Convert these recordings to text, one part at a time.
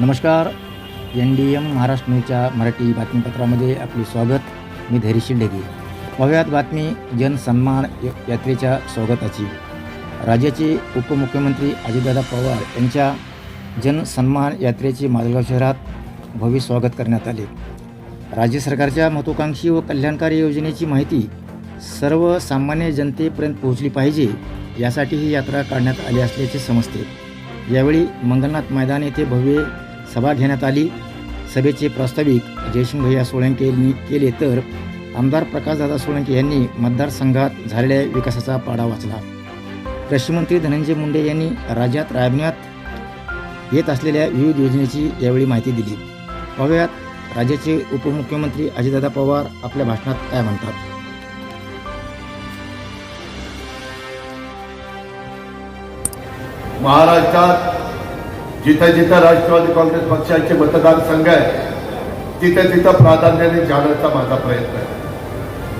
नमस्कार. N D M Maharashtra न्यूजच्या मराठी बातमीपत्रामध्ये आपले स्वागत. मी धैर्यशील ढगे पाहुयात बातमी जनसन्मान य- यात्रेच्या स्वागताची. राज्याचे उपमुख्यमंत्री अजितदादा पवार यांच्या जनसन्मान यात्रेचे माजलगाव शहरात भव्य स्वागत करण्यात आले. राज्य सरकारच्या महत्त्वाकांक्षी व कल्याणकारी योजनेची माहिती सर्वसामान्य जनतेपर्यंत पोहोचली पाहिजे यासाठी ही यात्रा काढण्यात आली असल्याचे समजते. यावेळी मंगलनाथ मैदान येथे भव्य सभा घेण्यात आली. सभेचे प्रास्ताविक जयसिंगभैया सोळंके यांनी केले तर आमदार प्रकाशदादा सोळंके यांनी मतदारसंघात झालेल्या विकासाचा पाडा वाचला. कृषीमंत्री धनंजय मुंडे यांनी राज्यात राबविण्यात येत असलेल्या विविध योजनेची यावेळी माहिती दिली. पाहूयात राज्याचे उपमुख्यमंत्री अजितदादा पवार आपल्या भाषणात काय म्हणतात? महाराष्ट्रात जिथं जिथं राष्ट्रवादी काँग्रेस पक्षाचे मतदारसंघ आहे तिथं तिथं प्राधान्याने जाण्याचा माझा प्रयत्न आहे.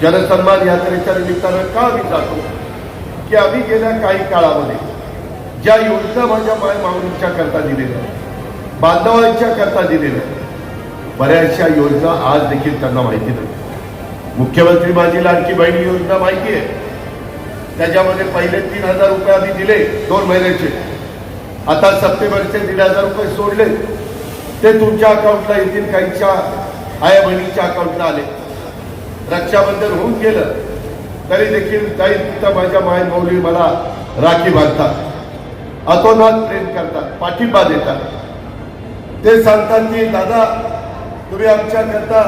जनसन्मान यात्रेच्या निमित्तानं का मी जातो? की आम्ही गेल्या काही काळामध्ये ज्या योजना माझ्या माय माऊलींच्या करता दिलेल्या बांधवांच्या करता दिलेल्या बऱ्याचशा योजना आज देखील त्यांना माहिती नाही. मुख्यमंत्री माझी लाडकी बहिणी योजना माहिती आहे. त्याच्यामध्ये पहिले तीन हजार रुपये आम्ही दिले दोन महिन्याचे. आता सप्टेंबरचे दीड हजार रुपये सोडले. ते तुमच्या अकाउंटला येतील काहींच्या आया बहिणीच्या अकाउंटला आले. रक्षाबंधन होऊन गेलं तरी देखील काही तिथं माझ्या माय मौली मला राखी बांधतात. अतोनात प्रेम करतात पाठिंबा देतात. ते सांगतात की दादा तुम्ही आमच्याकरता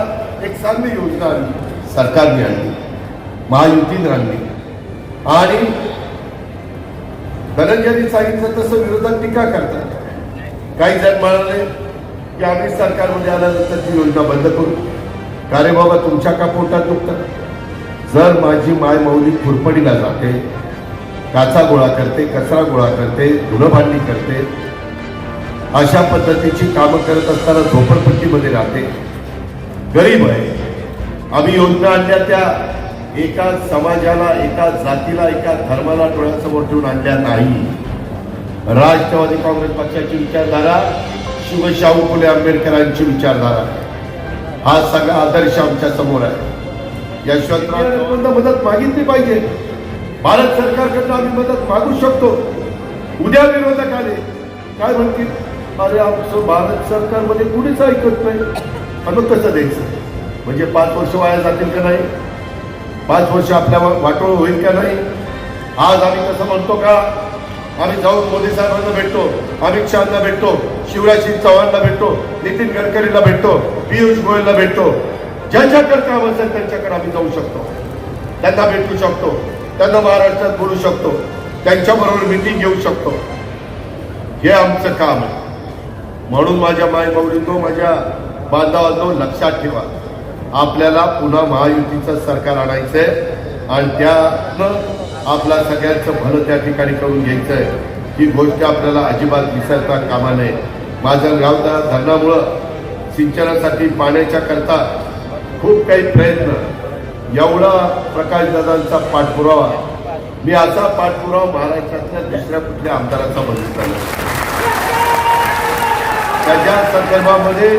एक चांगली योजना आणली. सरकारने आणली महायुतीने आणली. आणि धनंजयनी सांगितलं तसं विरोधक टीका करतात. काही जण म्हणाले की आम्ही सरकारमध्ये आल्यानंतर ती योजना बंद करू. का रे बाबा तुमच्या का पोटात दुखतात जर माझी माय मौली खुरपडीला जाते काचा गोळा करते कचरा गोळा करते धुणभांडी करते अशा पद्धतीची कामं करत असताना झोपडपट्टीमध्ये राहते. गरीब आहे. आम्ही योजना आणल्या त्या एका समाजाला एका जातीला एका धर्माला डोळ्यासमोर ठेवून आणल्या नाही. राष्ट्रवादी काँग्रेस पक्षाची विचारधारा शिवशाहू फुले आंबेडकरांची विचारधारा. हा सगळा आदर्श आमच्यासमोर आहे. यशवंतराव मदत मागितली पाहिजे. भारत सरकारकडनं आम्ही मदत मागू शकतो. उद्या विरोधक आले काय म्हणतील? अरे आमचं भारत सरकारमध्ये कुणीच ऐकत नाही. मग कसं द्यायचं? म्हणजे पाच वर्ष वाया जातील का नाही? पाच वर्ष आपल्या वाटोळ होईल का नाही? आज आम्ही कसं म्हणतो का? आम्ही जाऊन मोदी साहेबांना भेटतो अमित शहाना भेटतो शिवराज सिंग चव्हाणला भेटतो नितीन गडकरीला भेटतो पियुष गोयलला भेटतो. ज्यांच्याकडे काम असेल त्यांच्याकडे आम्ही जाऊ शकतो. त्यांना भेटू शकतो. त्यांना महाराष्ट्रात बोलू शकतो. त्यांच्याबरोबर मिटिंग घेऊ शकतो. हे आमचं काम आहे. म्हणून माझ्या माय माझ्या बांधवांनो लक्षात ठेवा. आपल्याला पुन्हा महायुतीचं सरकार आणायचंय आणि त्यानं आपला सगळ्यांचं भलं त्या ठिकाणी करून घ्यायचंय. ही गोष्ट आपल्याला अजिबात विसरता कामा नये. माझं गाव धरणामुळं सिंचनासाठी पाण्याच्या करता खूप काही प्रयत्न. एवढा प्रकाशदादांचा पाठपुरावा. मी असा पाठपुरावा महाराष्ट्रातल्या दुसऱ्या कुठल्या आमदाराचा बघितला त्याच्या संदर्भामध्ये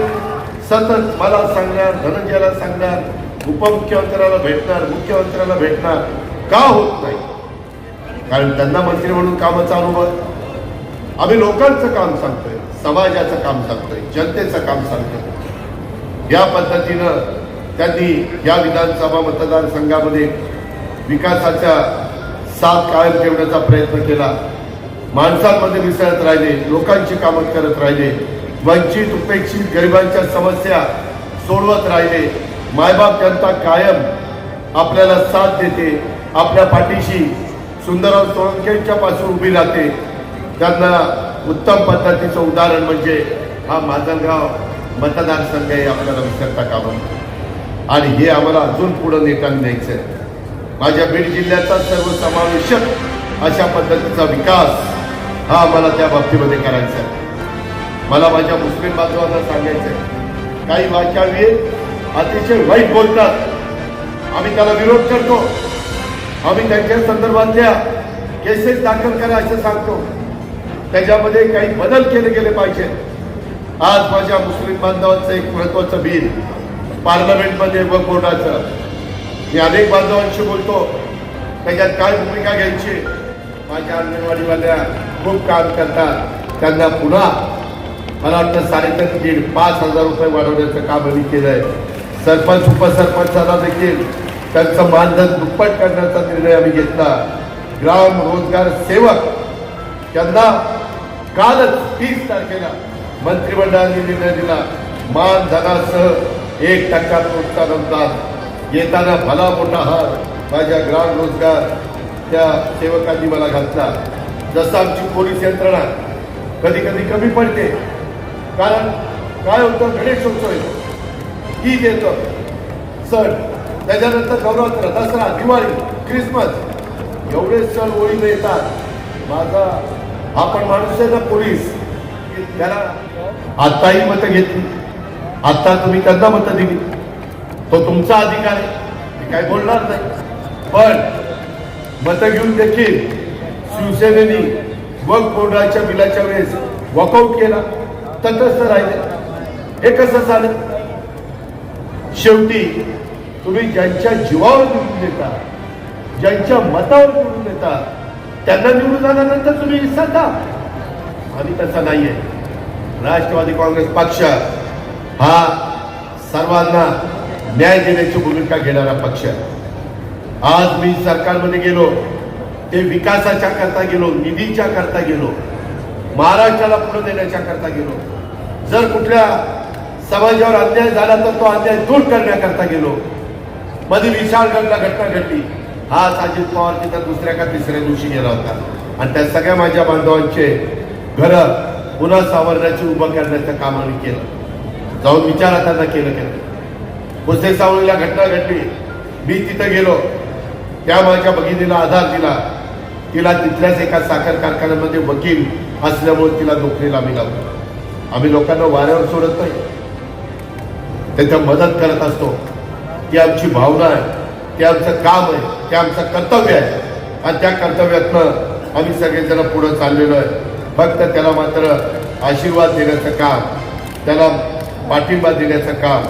सतत मला सांगणार धनंजयाला सांगणार उपमुख्यमंत्र्याला भेटणार मुख्यमंत्र्याला भेटणार का होत नाही? कारण त्यांना मंत्री म्हणून कामाचा अनुभव आम्ही लोकांचं काम सांगतोय समाजाचं काम सांगतोय जनतेचं काम सांगतोय. या पद्धतीनं त्यांनी या विधानसभा मतदारसंघामध्ये विकासाच्या साथ कायम ठेवण्याचा प्रयत्न केला. माणसांमध्ये मिसळत राहिले लोकांची कामं करत राहिले. वंचित उपेक्षित गरिबांच्या समस्या सोडवत राहिले. मायबाप जनता कायम आपल्याला साथ देते. आपल्या पाठीशी सुंदरराव सोळंकेंच्या पासून उभी राहते. त्यांना उत्तम पद्धतीचं उदाहरण म्हणजे हा माजलगाव मतदारसंघ आहे आपल्याला विसरता कामा आणि हे आम्हाला अजून पुढं नेताना न्यायचं आहे. माझ्या बीड जिल्ह्याचा सर्वसमावेशक अशा पद्धतीचा विकास हा आम्हाला त्या बाबतीमध्ये करायचा आहे. मला माझ्या मुस्लिम बांधवांना सांगायचं आहे काही वाक्यावी अतिशय वाईट बोलतात. आम्ही त्याला विरोध करतो. आम्ही त्यांच्या संदर्भातल्या केसेस दाखल करा असं सांगतो. त्याच्यामध्ये काही बदल केले गेले पाहिजे. आज माझ्या मुस्लिम बांधवांचं एक महत्वाचं बिल पार्लमेंटमध्ये व बोर्डाचं मी अनेक बांधवांशी बोलतो. त्याच्यात काय भूमिका घ्यायची? माझ्या अंगणवाडीवाल्या खूप काम करतात. त्यांना पुन्हा मला वाटतं साडेतीन दीड पाच हजार रुपये वाढवण्याचं काम आम्ही आहे सरपंच उपसरपंचाला देखील. त्यांचं मानधन दुप्पट करण्याचा निर्णय आम्ही घेतला. ग्राम रोजगार सेवक. त्यांना कालच तीस तारखेला मंत्रिमंडळाने निर्णय दिला. मानधनासह एक टक्का प्रोत्साहन होतात येताना भला मोठा हार माझ्या ग्राम रोजगार त्या सेवकांनी मला घातला. जसं आमची पोलीस यंत्रणा कधी कधी कमी पडते कारण काय होतं गणेशोत्सव येतो. ईद येतं. सण. त्याच्यानंतर नवरात्र दसरा दिवाळी ख्रिसमस. एवढे सण ओळी येतात माझा आपण माणूस आहे ना पोलीस. त्याला आत्ताही मतं घेतली. आत्ता तुम्ही त्यांना मतं दिली. तो तुमचा अधिकार आहे. मी काय बोलणार नाही. पण मतं घेऊन देखील शिवसेनेने वक बोर्डाच्या बिलाच्या वेळेस वॉकआउट केला. तटस्थ राहिले. हे कसं झालं. शेवटी तुम्ही ज्यांच्या जीवावर निवडून देता ज्यांच्या मतावर निवडून देता त्यांना निवडून आल्यानंतर तुम्ही विसरता. आणि तसा नाहीये. राष्ट्रवादी काँग्रेस पक्ष हा सर्वांना न्याय देण्याची भूमिका घेणारा पक्ष आज मी सरकारमध्ये गेलो ते विकासाच्या करता गेलो निधीच्या करता गेलो महाराष्ट्राला पुढे देण्याच्या करता गेलो. जर कुठल्या समाजावर अन्याय झाला तर तो अन्याय दूर करण्याकरता गेलो. मध्ये विशाळगडला घटना घडली. हा अजित पवार तिथं दुसऱ्या का तिसऱ्या दिवशी गेला होता. आणि त्या सगळ्या माझ्या बांधवांचे घर पुन्हा सावरण्याची उभं करण्याचं काम आम्ही केलं. जाऊन विचारा त्यांना केलं केलं भुसे सावळीला घटना घडली. मी तिथं गेलो. त्या माझ्या भगिनीला आधार दिला. तिला तिथल्याच एका साखर कारखान्यामध्ये वकील असल्यामुळे तिला नोकरीला आम्ही लावतो. आम्ही लोकांना वाऱ्यावर सोडत नाही. त्यांच्या मदत करत असतो. ती आमची भावना आहे. ते आमचं काम आहे. ते आमचं कर्तव्य आहे. आणि त्या कर्तव्यातनं आम्ही सगळेजण पुढं चाललेलो आहे. फक्त त्याला मात्र आशीर्वाद देण्याचं काम त्याला पाठिंबा देण्याचं काम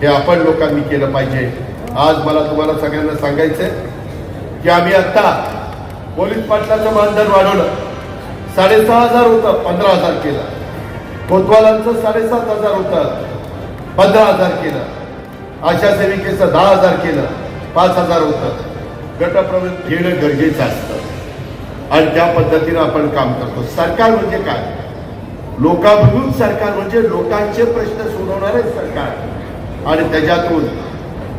हे आपण लोकांनी केलं पाहिजे. आज मला तुम्हाला सगळ्यांना सांगायचंय की आम्ही आत्ता पोलीस पाटलाचं मानधन वाढवलं. साडेसहा हजार होतं पंधरा हजार केलं. कोतवालांचं साडेसात हजार होतं पंधरा हजार केलं. आशा सेविकेचं दहा हजार केलं पाच हजार होतं. गटप्रवेश घेणं गरजेचं असतं. आणि त्या पद्धतीनं आपण काम करतो. सरकार म्हणजे काय? लोकाभिमुख सरकार म्हणजे लोकांचे प्रश्न सोडवणारे सरकार. आणि त्याच्यातून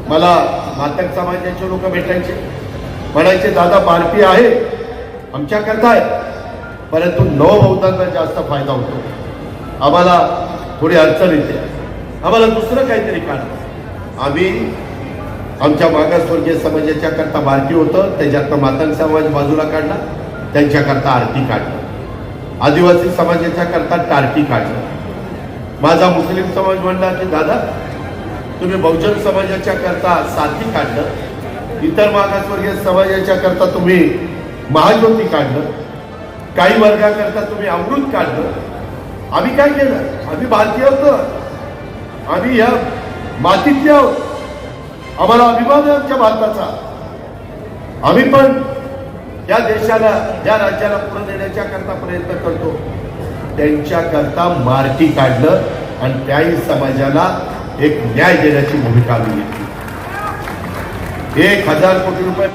मला मातक समाजाचे लोक भेटायचे. म्हणायचे दादा बारपी आहे. आमच्याकरता आहे. परंतु नवबौद्धांना जास्त फायदा होतो. आम्हाला थोडी अडचण येते. आम्हाला दुसरं काहीतरी काढ आम्ही आमच्या मागासवर्गीय समाजाच्या करता बारकी होतं त्याच्यातनं मातंग समाज बाजूला काढला त्यांच्याकरता आरती काढलं. आदिवासी समाजाच्या करता टारकी काढलं. माझा मुस्लिम समाज म्हणला की दादा तुम्ही बहुजन समाजाच्या करता साथी काढलं इतर मागासवर्गीय समाजाच्या करता तुम्ही महाज्योती काढलं काही वर्गाकरता तुम्ही अमृत काढलं. आम्ही काय केलं? आम्ही भारतीय होतो. आम्ही ह्या मातीतले आहोत. आम्हाला अभिमान आहे आमच्या भारताचा. आम्ही पण या देशाला या राज्याला पुढे देण्याच्या करता प्रयत्न करतो. त्यांच्या करता मार्टी काढलं आणि त्याही समाजाला एक न्याय देण्याची भूमिका आम्ही घेतली. एक हजार कोटी रुपये